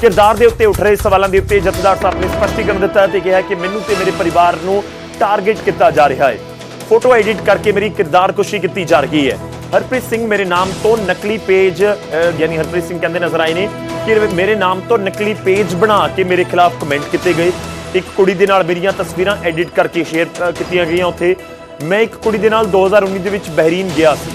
ਕਿਰਦਾਰ ਦੇ ਉੱਤੇ ਉੱਠ ਰਹੇ ਸਵਾਲਾਂ ਦੇ ਉੱਤੇ ਜਥੇਦਾਰ ਸਾਹਿਬ ਨੇ ਸਪਸ਼ਟੀਕਰਨ ਦਿੱਤਾ ਤੇ ਕਿਹਾ ਕਿ ਮੈਨੂੰ ਤੇ ਮੇਰੇ ਪਰਿਵਾਰ ਨੂੰ ਟਾਰਗੇਟ ਕੀਤਾ ਜਾ ਰਿਹਾ ਹੈ। ਫੋਟੋ ਐਡਿਟ ਕਰਕੇ ਮੇਰੀ ਕਿਰਦਾਰਕੁਸ਼ੀ ਕੀਤੀ ਜਾ ਰਹੀ ਹੈ। ਹਰਪ੍ਰੀਤ ਸਿੰਘ ਮੇਰੇ ਨਾਮ ਤੋਂ ਨਕਲੀ ਪੇਜ ਅ, ਯਾਨੀ ਹਰਪ੍ਰੀਤ ਸਿੰਘ ਕਹਿੰਦੇ ਨਜ਼ਰ ਆਏ ਨੇ ਕਿ ਮੇਰੇ ਨਾਮ ਤੋਂ ਨਕਲੀ ਪੇਜ ਬਣਾ ਕੇ ਮੇਰੇ ਖਿਲਾਫ ਕਮੈਂਟ ਕੀਤੇ ਗਏ। ਇੱਕ ਕੁੜੀ ਦੇ ਨਾਲ ਮੇਰੀਆਂ ਤਸਵੀਰਾਂ ਐਡਿਟ ਕਰਕੇ ਸ਼ੇਅਰ ਕੀਤੀਆਂ ਗਈਆਂ ਉੱਥੇ। ਮੈਂ ਇੱਕ ਕੁੜੀ ਦੇ ਨਾਲ 2019 ਦੇ ਵਿੱਚ ਬਹਿਰੀਨ ਗਿਆ ਸੀ।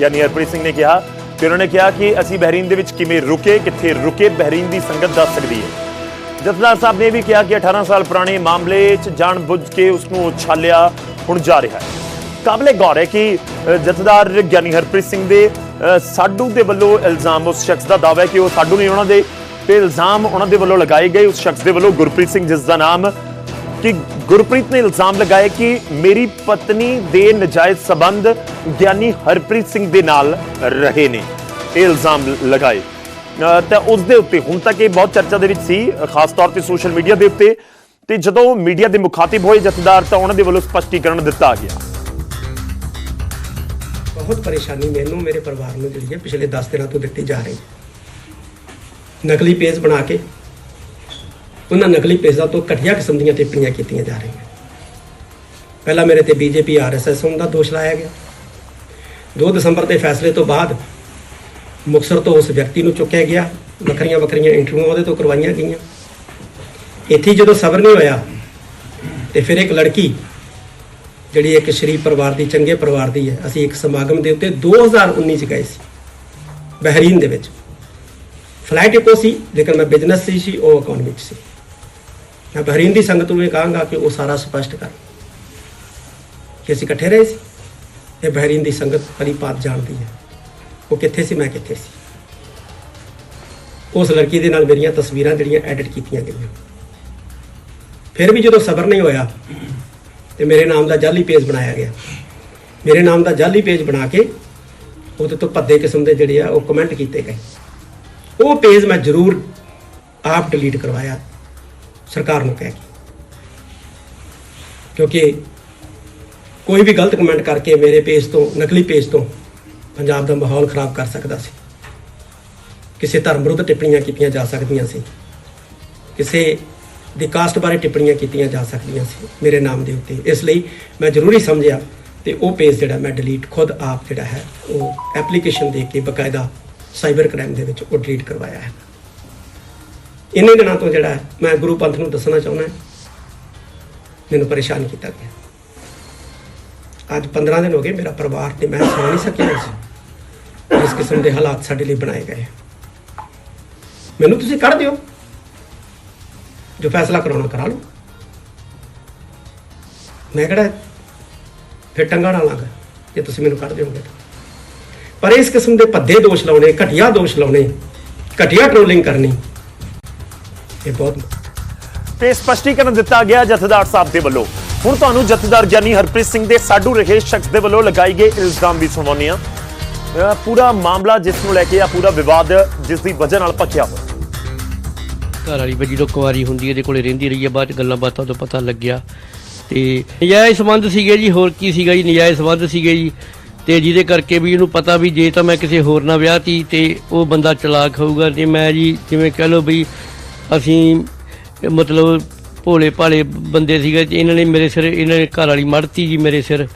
ਯਾਨੀ ਹਰਪ੍ਰੀਤ ਸਿੰਘ ਨੇ ਕਿਹਾ ਕਿ ਉਹਨਾਂ ਨੇ ਕਿਹਾ ਕਿ ਅਸੀਂ ਬਹਿਰੀਨ ਦੇ ਵਿੱਚ ਕਿਵੇਂ ਰੁਕੇ, ਕਿੱਥੇ ਰੁਕੇ, ਬਹਿਰੀਨ ਦੀ ਸੰਗਤ ਦੱਸ ਸਕਦੀ ਹੈ। ਜਥੇਦਾਰ ਸਾਹਿਬ ਨੇ ਇਹ ਵੀ ਕਿਹਾ ਕਿ 18 ਸਾਲ ਪੁਰਾਣੇ ਮਾਮਲੇ 'ਚ ਜਾਣਬੁੱਝ ਕੇ ਉਸ ਨੂੰ ਉਛਾਲਿਆ ਹੁਣ ਜਾ ਰਿਹਾ ਹੈ। ਕਾਬਲੇ ਗੌਰ ਹੈ ਕਿ ਜਥੇਦਾਰ ਗਿਆਨੀ ਹਰਪ੍ਰੀਤ ਸਿੰਘ ਦੇ ਸਾਡੂ ਦੇ ਵੱਲੋਂ ਇਲਜ਼ਾਮ, ਉਸ ਸ਼ਖਸ ਦਾ ਦਾਅਵਾ ਹੈ ਕਿ ਉਹ ਸਾਡੂ ਨਹੀਂ, ਉਹਨਾਂ ਦੇ ਤੇ ਇਲਜ਼ਾਮ ਉਹਨਾਂ ਦੇ ਵੱਲੋਂ ਲਗਾਏ ਗਏ। ਉਸ ਸ਼ਖਸ ਦੇ ਵੱਲੋਂ ਗੁਰਪ੍ਰੀਤ ਸਿੰਘ, ਜਿਸ ਦਾ ਨਾਮ ਕਿ ਗੁਰਪ੍ਰੀਤ ਨੇ ਇਲਜ਼ਾਮ ਲਗਾਇਆ ਕਿ ਮੇਰੀ ਪਤਨੀ ਦੇ ਨਜਾਇਜ਼ ਸਬੰਧ ਗਿਆਨੀ ਹਰਪ੍ਰੀਤ ਸਿੰਘ ਦੇ ਨਾਲ ਰਹੇ ਨੇ। ਇਹ ਇਲਜ਼ਾਮ ਲਗਾਏ। ਤਾਂ ਉਸ ਦੇ ਉੱਤੇ, ਹੁਣ ਤੱਕ ਇਹ ਬਹੁਤ ਚਰਚਾ ਦੇ ਵਿੱਚ ਸੀ, ਖਾਸ ਤੌਰ ਤੇ ਸੋਸ਼ਲ ਮੀਡੀਆ ਦੇ ਉੱਤੇ। ਤੇ ਜਦੋਂ ਮੀਡੀਆ ਦੇ ਮੁਖਾਤਿਬ ਹੋਏ ਜਥੇਦਾਰ, ਤਾਂ ਉਹਨਾਂ ਦੇ ਵੱਲੋਂ ਸਪਸ਼ਟੀਕਰਨ ਦਿੱਤਾ ਗਿਆ। ਬਹੁਤ ਪਰੇਸ਼ਾਨੀ ਮੈਨੂੰ, ਮੇਰੇ ਪਰਿਵਾਰ ਨੂੰ ਜਿਹੜੀ ਹੈ, ਪਿਛਲੇ 10 ਦਿਨਾਂ ਤੋਂ ਦਿੱਤੀ ਜਾ ਰਹੀ ਨਕਲੀ ਪੇਜ ਬਣਾ ਕੇ ਉਹਨਾਂ ਨਕਲੀ ਪੇਜਾਂ ਤੋਂ ਘਟੀਆ ਕਿਸਮ ਦੀਆਂ ਟਿੱਪਣੀਆਂ ਕੀਤੀਆਂ ਜਾ ਰਹੀਆਂ। ਪਹਿਲਾਂ ਮੇਰੇ ਤੇ ਬੀਜੇਪੀ, ਆਰਐਸਐਸ ਦਾ ਦੋਸ਼ ਲਾਇਆ ਗਿਆ। 2 ਦਸੰਬਰ ਦੇ ਫੈਸਲੇ ਤੋਂ ਬਾਅਦ ਮੁਕਤਸਰ ਤੋਂ ਉਸ ਵਿਅਕਤੀ ਨੂੰ ਚੁੱਕਿਆ ਗਿਆ। ਵੱਖਰੀਆਂ ਵੱਖਰੀਆਂ ਇੰਟਰਵਿਊਆਂ ਉਹਦੇ ਤੋਂ ਕਰਵਾਈਆਂ ਗਈਆਂ। ਇੱਥੇ ਜਦੋਂ ਸਬਰ ਨਹੀਂ ਹੋਇਆ ਤੇ ਫਿਰ ਇੱਕ ਲੜਕੀ ਜਿਹੜੀ ਇੱਕ ਸ਼ਰੀਫ ਪਰਿਵਾਰ ਦੀ, ਚੰਗੇ ਪਰਿਵਾਰ ਦੀ ਹੈ। ਅਸੀਂ ਇੱਕ ਸਮਾਗਮ ਦੇ ਉੱਤੇ 2019 ਚ ਗਏ ਸੀ, ਬਹਿਰੀਨ ਦੇ ਵਿੱਚ। ਫਲਾਈਟ ਇੱਕੋ ਸੀ, ਲੇਕਿਨ ਮੈਂ ਬਿਜ਼ਨਸ ਸੀ ਸੀ, ਉਹ ਇਕਨੋਮੀ ਚ ਸੀ। ਮੈਂ ਬਹਿਰੀਨ ਦੀ ਸੰਗਤ ਨੂੰ ਇਹ ਕਹਾਂਗਾ ਕਿ ਉਹ ਸਾਰਾ ਸਪਸ਼ਟ ਕਰ ਕਿ ਅਸੀਂ ਇਕੱਠੇ ਰਹੇ ਸੀ ਇਹ ਬਹਿਰੀਨ ਦੀ ਸੰਗਤ ਭਲੀ ਬਾਤ ਜਾਣਦੀ ਹੈ ਉਹ ਕਿੱਥੇ ਸੀ ਮੈਂ ਕਿੱਥੇ ਸੀ ਉਸ ਲੜਕੀ ਦੇ ਨਾਲ ਮੇਰੀਆਂ ਤਸਵੀਰਾਂ ਜਿਹੜੀਆਂ ਐਡਿਟ ਕੀਤੀਆਂ ਗਈਆਂ ਫਿਰ ਵੀ ਜਦੋਂ ਸਬਰ ਨਹੀਂ ਹੋਇਆ ਤੇ ਮੇਰੇ ਨਾਮ ਦਾ ਜਾਲੀ ਪੇਜ ਬਣਾਇਆ ਗਿਆ ਮੇਰੇ ਨਾਮ ਦਾ ਜਾਲੀ ਪੇਜ ਬਣਾ ਕੇ ਉਹਦੇ ਤੋਂ ਭੱਦੇ ਕਿਸਮ ਦੇ ਜਿਹੜੇ ਆ ਉਹ ਕਮੈਂਟ ਕੀਤੇ ਗਏ ਉਹ ਪੇਜ ਮੈਂ ਜ਼ਰੂਰ ਆਪ ਡਿਲੀਟ ਕਰਵਾਇਆ ਸਰਕਾਰ ਨੂੰ ਕਹਿ ਕੇ। ਕਿਉਂਕਿ ਕੋਈ ਵੀ ਗਲਤ ਕਮੈਂਟ ਕਰਕੇ ਮੇਰੇ ਪੇਜ ਤੋਂ, ਨਕਲੀ ਪੇਜ ਤੋਂ ਪੰਜਾਬ ਦਾ ਮਾਹੌਲ ਖਰਾਬ ਕਰ ਸਕਦਾ ਸੀ। ਕਿਸੇ ਧਰਮ ਵਿਰੁੱਧ ਟਿੱਪਣੀਆਂ ਕੀਤੀਆਂ ਜਾ ਸਕਦੀਆਂ ਸੀ। ਕਿਸੇ ਦੀ ਕਾਸਟ ਬਾਰੇ ਟਿੱਪਣੀਆਂ ਕੀਤੀਆਂ ਜਾ ਸਕਦੀਆਂ ਸੀ ਮੇਰੇ ਨਾਮ ਦੇ ਉੱਤੇ। ਇਸ ਲਈ ਮੈਂ ਜ਼ਰੂਰੀ ਸਮਝਿਆ ਤੇ ਉਹ ਪੇਜ ਜਿਹੜਾ ਮੈਂ ਡਿਲੀਟ ਖੁਦ ਆਪ ਜਿਹੜਾ ਹੈ, ਉਹ ਐਪਲੀਕੇਸ਼ਨ ਦੇ ਕੇ ਬਕਾਇਦਾ ਸਾਈਬਰ ਕ੍ਰਾਈਮ ਦੇ ਵਿੱਚ ਉਹ ਡਿਲੀਟ ਕਰਵਾਇਆ ਹੈ। ਇੰਨੇ ਦਿਨਾਂ ਤੋਂ ਜਿਹੜਾ ਮੈਂ ਗੁਰੂ ਪੰਥ ਨੂੰ ਦੱਸਣਾ ਚਾਹੁੰਦਾ ਮੈਨੂੰ ਪਰੇਸ਼ਾਨ ਕੀਤਾ ਗਿਆ। ਅੱਜ 15 ਦਿਨ ਹੋ ਗਏ ਮੇਰਾ ਪਰਿਵਾਰ ਤੇ ਮੈਂ ਸੌ ਨਹੀਂ ਸਕਿਆ ਇਸ ਇਸ ਕਿਸਮ ਦੇ ਹਾਲਾਤ ਸਾਡੇ ਲਈ ਬਣਾਏ ਗਏ ਮੈਨੂੰ ਤੁਸੀਂ ਕੱਢ ਦਿਓ। ਜੋ ਫੈਸਲਾ ਕਰਾਉਣਾ ਕਰਾ ਲਓ। ਮੈਂ ਕਿਹੜਾ ਫਿਰ ਟੰਗਾ ਨਾ ਲਾਂਗਾ ਜੇ ਤੁਸੀਂ ਮੈਨੂੰ ਕੱਢ ਦਿਓਗੇ ਤਾਂ। ਪਰ ਇਸ ਕਿਸਮ ਦੇ ਭੱਦੇ ਦੋਸ਼ ਲਾਉਣੇ, ਘਟੀਆ ਦੋਸ਼ ਲਾਉਣੇ, ਘਟੀਆ ਟ੍ਰੋਲਿੰਗ ਕਰਨੀ ਇਹ ਬਹੁਤ ਤੇ ਸਪਸ਼ਟੀਕਰਨ ਦਿੱਤਾ ਗਿਆ ਜਥੇਦਾਰ ਸਾਹਿਬ ਦੇ ਵੱਲੋਂ। ਹੁਣ ਤੁਹਾਨੂੰ ਜਥੇਦਾਰ ਗਿਆਨੀ ਹਰਪ੍ਰੀਤ ਸਿੰਘ ਦੇ ਸਾਡੂ ਰਹੇ ਸ਼ਖਸ ਦੇ ਵੱਲੋਂ ਲਗਾਈ ਗਈ ਇਲਜ਼ਾਮ ਵੀ ਸੁਣਾਉਂਦੇ ਆ ਪੂਰਾ ਮਾਮਲਾ ਜਿਸ ਨੂੰ ਲੈ ਕੇ ਆ ਪੂਰਾ ਵਿਵਾਦ ਜਿਸ ਦੀ ਵਜ੍ਹਾ ਨਾਲ ਪੱਕਿਆ ਹੋਇਆ। ਘਰ ਵਾਲੀ ਵੀ ਜਦੋਂ ਕੁਆਰੀ ਹੁੰਦੀ ਇਹਦੇ ਕੋਲੇ ਰਹਿੰਦੀ ਰਹੀ ਹੈ, ਬਾਅਦ ਚ ਗੱਲਾਂ ਬਾਤਾਂ ਤੋਂ ਪਤਾ ਲੱਗਿਆ। ਤੇ ਨਜਾਇਜ਼ ਸੰਬੰਧ ਸੀਗੇ ਜੀ, ਹੋਰ ਕੀ ਸੀਗਾ ਜੀ, ਨਜਾਇਜ਼ ਸੰਬੰਧ ਸੀਗੇ ਜੀ। ਤੇ ਜਿਹਦੇ ਕਰਕੇ ਵੀ ਇਹਨੂੰ ਪਤਾ ਵੀ ਜੇ ਤਾਂ ਮੈਂ ਕਿਸੇ ਹੋਰ ਨਾਲ ਵਿਆਹ ਤੀ ਤੇ ਉਹ ਬੰਦਾ ਚਲਾਕ ਹੋਊਗਾ ਤੇ ਮੈਂ ਜੀ ਜਿਵੇਂ ਕਹ ਲਓ ਵੀ ਅਸੀਂ ਮਤਲਬ ਭੋਲੇ ਭਾਲੇ ਬੰਦੇ ਸੀਗੇ ਤੇ ਇਹਨਾਂ ਨੇ ਮੇਰੇ ਸਿਰ ਇਹਨਾਂ ਨੇ ਘਰ ਵਾਲੀ ਮੜਤੀ ਜੀ ਮੇਰੇ ਸਿਰ।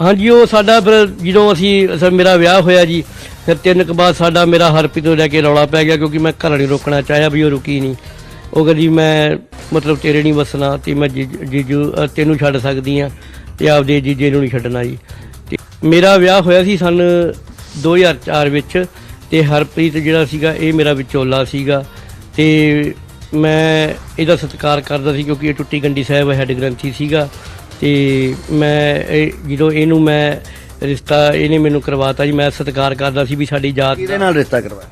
ਹਾਂਜੀ ਉਹ ਸਾਡਾ ਫਿਰ ਜਦੋਂ ਅਸੀਂ ਅਸਾਂ ਮੇਰਾ ਵਿਆਹ ਹੋਇਆ ਜੀ ਫਿਰ ਤਿੰਨ ਕੁ ਬਾਅਦ ਸਾਡਾ ਮੇਰਾ ਹਰਪ੍ਰੀਤ ਤੋਂ ਲੈ ਕੇ ਰੌਲਾ ਪੈ ਗਿਆ ਕਿਉਂਕਿ ਮੈਂ ਘਰ ਵਾਲੀ ਰੋਕਣਾ ਚਾਹਿਆ ਵੀ ਉਹ ਰੁਕੀ ਨਹੀਂ। ਉਹ ਕਹਿੰਦੀ ਮੈਂ ਮਤਲਬ ਤੇਰੇ ਨਹੀਂ ਵਸਣਾ ਤੇ ਮੈਂ ਜੀਜ- ਜੀਜੂ ਅ, ਤੈਨੂੰ ਛੱਡ ਸਕਦੀ ਆ ਤੇ ਆਪਦੇ ਜੀਜੇ ਨੂੰ ਨਹੀਂ ਛੱਡਣਾ ਜੀ। ਤੇ ਮੇਰਾ ਵਿਆਹ ਹੋਇਆ ਸੀ ਸਨ 2004 ਵਿੱਚ ਤੇ ਹਰਪ੍ਰੀਤ ਜਿਹੜਾ ਸੀਗਾ ਇਹ ਮੇਰਾ ਵਿਚੋਲਾ ਸੀਗਾ। ਤੇ ਮੈਂ ਇਹਦਾ ਸਤਿਕਾਰ ਕਰਦਾ ਸੀ ਕਿਉਂਕਿ ਇਹ ਟੁੱਟੀ ਗੰਡੀ ਸਾਹਿਬ ਹੈਡ ਗ੍ਰੰਥੀ ਸੀਗਾ ਤੇ ਮੈਂ ਇਹ ਜਦੋਂ ਇਹਨੂੰ ਮੈਂ ਰਿਸ਼ਤਾ ਇਹਨੇ ਮੈਨੂੰ ਕਰਵਾਤਾ ਜੀ ਮੈਂ ਸਤਿਕਾਰ ਕਰਦਾ ਸੀ ਵੀ ਸਾਡੀ ਜਾਤ ਕਿਹਦੇ ਨਾਲ ਰਿਸ਼ਤਾ ਕਰਵਾਇਆ?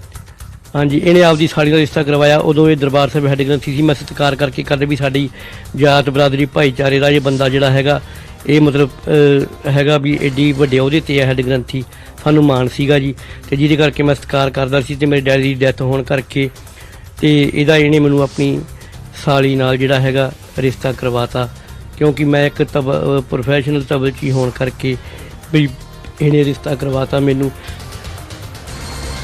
ਹਾਂਜੀ ਇਹਨੇ ਆਪਦੀ ਸਾਲੀ ਦਾ ਰਿਸ਼ਤਾ ਕਰਵਾਇਆ। ਉਦੋਂ ਇਹ ਦਰਬਾਰ ਸਾਹਿਬ ਹੈਡ ਗ੍ਰੰਥੀ ਸੀ ਮੈਂ ਸਤਿਕਾਰ ਕਰਕੇ ਕਰਦੇ ਵੀ ਸਾਡੀ ਜਾਤ ਬਰਾਦਰੀ ਭਾਈਚਾਰੇ ਦਾ ਇਹ ਬੰਦਾ ਜਿਹੜਾ ਹੈਗਾ ਇਹ ਮਤਲਬ ਅਹ, ਹੈਗਾ ਵੀ ਐਡੀ ਵੱਡੇ ਉਹਦੇ ਤੇ ਹੈ ਹੈਡ ਗ੍ਰੰਥੀ। ਸਾਨੂੰ ਮਾਣ ਸੀਗਾ ਜੀ ਤੇ ਜਿਹਦੇ ਕਰਕੇ ਮੈਂ ਸਤਿਕਾਰ ਕਰਦਾ ਸੀ ਤੇ ਮੇਰੇ ਡੈਡੀ ਦੀ ਡੈਥ ਹੋਣ ਕਰਕੇ ਤੇ ਇਹਦਾ ਇਹਨੇ ਮੈਨੂੰ ਆਪਣੀ ਸਾਲੀ ਨਾਲ ਜਿਹੜਾ ਹੈਗਾ ਰਿਸ਼ਤਾ ਕਰਵਾਤਾ। ਕਿਉਂਕਿ ਮੈਂ ਇੱਕ ਤਬ ਪ੍ਰੋਫੈਸ਼ਨਲ ਤਬਲ ਹੋਣ ਕਰਕੇ ਵੀ ਇਹਨੇ ਰਿਸ਼ਤਾ ਕਰਵਾਤਾ ਮੈਨੂੰ।